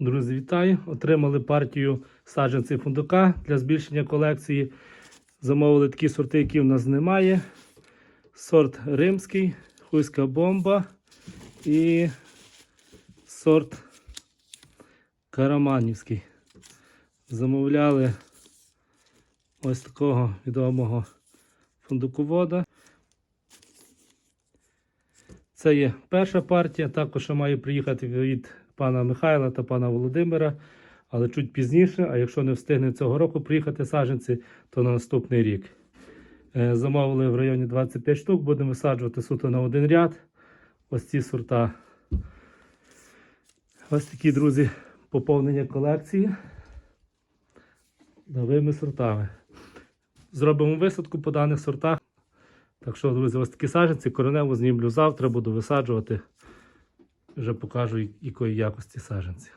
Друзі, вітаю! Отримали партію саджанців фундука для збільшення колекції. Замовили такі сорти, які в нас немає. Сорт римський, хуйська бомба і сорт караманівський. Замовляли ось такого відомого фундуковода. Це є перша партія. Також ще має приїхати від пана Михайла та пана Володимира, але чуть пізніше. А якщо не встигне цього року приїхати саджанці, то на наступний рік. Е, Замовили в районі 25 штук, будемо висаджувати суто на один ряд. Ось ці сорта. Ось такі, друзі, поповнення колекції новими сортами. Зробимо висадку по даних сортах. Так що, друзі, ось такі саджанці, коренево знімлю завтра, буду висаджувати. Вже покажу, якої якості саджанці.